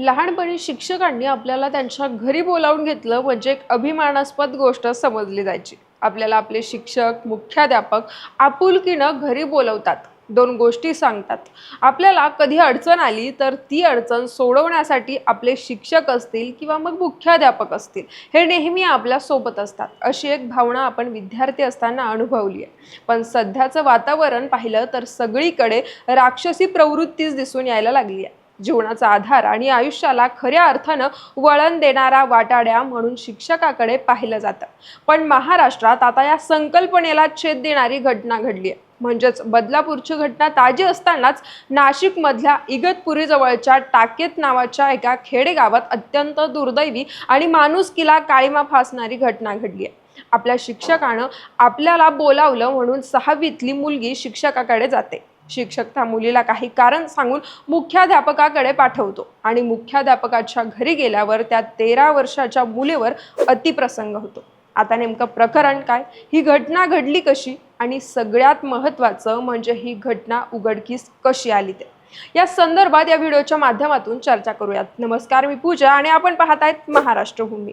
लहानपणी शिक्षकांनी आपल्याला त्यांच्या घरी बोलावून घेतलं म्हणजे एक अभिमानास्पद गोष्ट समजली जायची. आपल्याला आपले शिक्षक मुख्याध्यापक आपुलकीनं घरी बोलवतात दोन गोष्टी सांगतात. आपल्याला कधी अडचण आली तर ती अडचण सोडवण्यासाठी आपले शिक्षक असतील किंवा मग मुख्याध्यापक असतील हे नेहमी आपल्यासोबत असतात. अशी एक भावना आपण विद्यार्थी असताना अनुभवली आहे. पण सध्याचं वातावरण पाहिलं तर सगळीकडे राक्षसी प्रवृत्तीच दिसून यायला लागली आहे. जीवनाचा आधार आणि आयुष्याला खऱ्या अर्थानं वळण देणारा वाटाड्या म्हणून शिक्षकाकडे पाहिलं जातं. पण महाराष्ट्रात आता या संकल्पनेला छेद देणारी घटना घडली आहे. म्हणजेच बदलापूरची घटना ताजी असतानाच नाशिकमधल्या इगतपुरीजवळच्या टाकेत नावाच्या एका खेडेगावात अत्यंत दुर्दैवी आणि माणुसकीला काळीमा फासणारी घटना घडली आहे. आपल्या शिक्षकानं आपल्याला बोलावलं म्हणून सहावीतली मुलगी शिक्षकाकडे जाते. शिक्षक त्या मुलीला काही कारण सांगून मुख्याध्यापकाकडे पाठवतो. आणि मुख्याध्यापकाच्या घरी गेल्यावर त्या तेरा वर्षाच्या मुलीवर अतिप्रसंग होतो. आता नेमकं प्रकरण काय? ही घटना घडली कशी? आणि सगळ्यात महत्त्वाचं म्हणजे ही घटना उघडकीस कशी आली ते? या संदर्भात या व्हिडिओच्या माध्यमातून चर्चा करूयात. नमस्कार मी पूजा आणि आपण पाहत आहेत महाराष्ट्रभूमी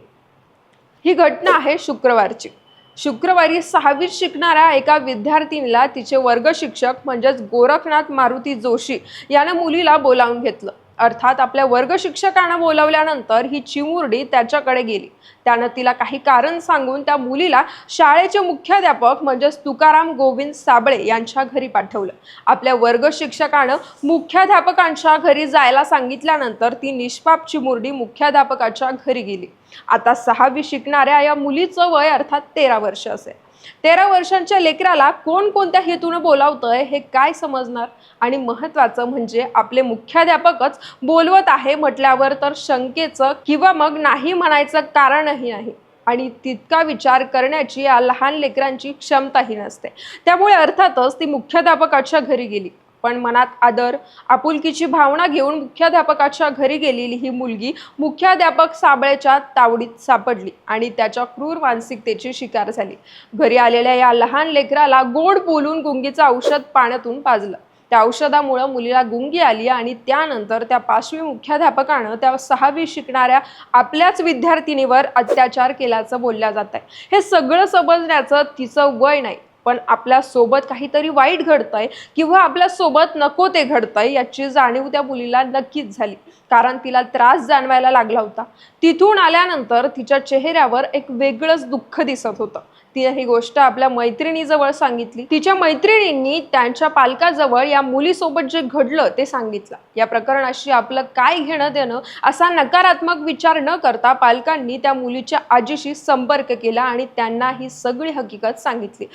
ही घटना आहे शुक्रवारची. शुक्रवारी सहावीत शिकणाऱ्या एका विद्यार्थिनीला तिचे वर्ग शिक्षक म्हणजेच गोरखनाथ मारुती जोशी यानं मुलीला बोलावून घेतलं. अर्थात आपल्या वर्ग शिक्षकांना बोलावल्यानंतर ही चिमुरडी त्याच्याकडे गेली. त्यानं तिला काही कारण सांगून त्या मुलीला शाळेचे मुख्याध्यापक म्हणजेच तुकाराम गोविंद साबळे यांच्या घरी पाठवलं. आपल्या वर्ग शिक्षकानं मुख्याध्यापकांच्या घरी जायला सांगितल्यानंतर ती निष्पाप चिमुरडी मुख्याध्यापकाच्या घरी गेली. आता सहावी शिकणाऱ्या या मुलीचं वय अर्थात तेरा वर्ष असेल. तेरा वर्षांच्या लेकराला कोण कोणत्या हेतूनं बोलावतंय हे काय समजणार? आणि महत्वाचं म्हणजे आपले मुख्याध्यापकच बोलवत आहे म्हटल्यावर तर शंकेचं किंवा मग नाही म्हणायचं कारणही नाही. आणि तितका विचार करण्याची या लहान लेकरांची क्षमताही नसते. त्यामुळे अर्थातच ती मुख्याध्यापकाच्या घरी गेली. पण मनात आदर आपुलकीची भावना घेऊन मुख्याध्यापकाच्या घरी गेलेली ही मुलगी मुख्याध्यापक साबळेच्या तावडीत सापडली आणि त्याच्या क्रूर मानसिकतेची शिकार झाली. घरी आलेल्या या लहान लेकराला गोड बोलून गुंगीचं औषध पाण्यातून पाजलं. त्या औषधामुळं मुलीला गुंगी आली आणि त्यानंतर त्या पाचवी मुख्याध्यापकानं त्या सहावी शिकणाऱ्या आपल्याच विद्यार्थिनीवर अत्याचार केल्याचं बोलल्या जात आहे हे सगळं समजण्याचं तिचं वय नाही. पण आपल्यासोबत काहीतरी वाईट घडतंय किंवा आपल्यासोबत नको ते घडतंय याची जाणीव त्या मुलीला नक्कीच झाली. कारण तिला त्रास जाणवायला लागला होता. तिथून आल्यानंतर तिच्या चेहऱ्यावर एक वेगळंच दुःख दिसत होतं. तिने ही गोष्ट आपल्या मैत्रिणीजवळ सांगितली. तिच्या मैत्रिणींनी त्यांच्या पालकाजवळ या मुलीसोबत जे घडलं ते सांगितलं. या प्रकरणाशी आपलं काय घेणं देणं असा नकारात्मक विचार न करता पालकांनी त्या मुलीच्या आजीशी संपर्क केला आणि त्यांना ही सगळी हकीकत सांगितली.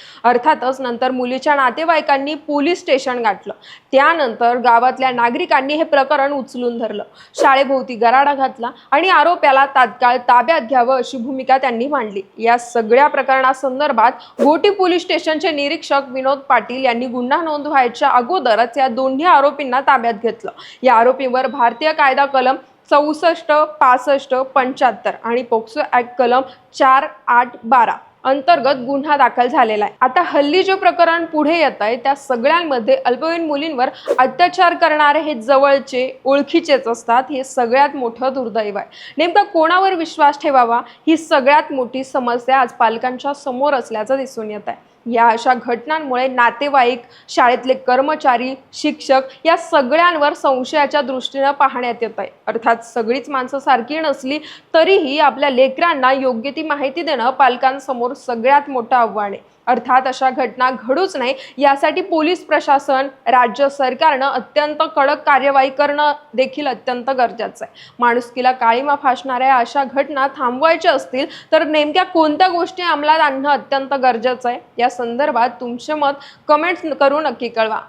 अर्थातच नंतर मुलीच्या नातेवाईकांनी पोलीस स्टेशन गाठलं. त्यानंतर गावातल्या नागरिकांनी हे प्रकरण उचलून धरलं. शाळेभोवती गराडा घातला आणि आरोप्याला तात्काळ ताब्यात घ्यावं अशी भूमिका त्यांनी मांडली. या सगळ्या प्रकरणासंदर्भात घोटी पोलीस स्टेशनचे निरीक्षक विनोद पाटील यांनी गुन्हा नोंद व्हायच्या अगोदरच या दोन्ही आरोपींना ताब्यात घेतलं. या आरोपींवर भारतीय कायदा कलम चौसष्ट पासष्ट पंच्याहत्तर आणि पोक्सो ॲक्ट कलम चार आठ बारा अंतर्गत गुन्हा दाखल झालेला आहे. आता हल्ली जे प्रकरण पुढे येत आहे त्या सगळ्यांमध्ये अल्पवयीन मुलींवर अत्याचार करणारे हे जवळचे ओळखीचेच असतात. हे सगळ्यात मोठं दुर्दैव आहे. नेमका कोणावर विश्वास ठेवावा? ही सगळ्यात मोठी समस्या आज पालकांच्या समोर असल्याचं दिसून येत आहे. या अशा घटनांमुळे नातेवाईक शाळेतले कर्मचारी शिक्षक या सगळ्यांवर संशयाच्या दृष्टीनं पाहण्यात येत आहे. अर्थात सगळीच माणसं सारखी नसली तरीही आपल्या लेकरांना योग्य ती माहिती देणं पालकांसमोर सगळ्यात मोठं आव्हान आहे. अर्थात अशा घटना घडूच नाही. यासाठी पोलीस प्रशासन राज्य सरकारनं अत्यंत कडक कार्यवाही करणं देखील अत्यंत गरजेचं आहे. माणुसकीला काळीमा फासणाऱ्या अशा घटना थांबवायच्या असतील तर नेमक्या कोणत्या गोष्टी अंमलात आणणं अत्यंत गरजेचं आहे? या संदर्भात तुमचे मत कमेंट्स करून नक्की कळवा.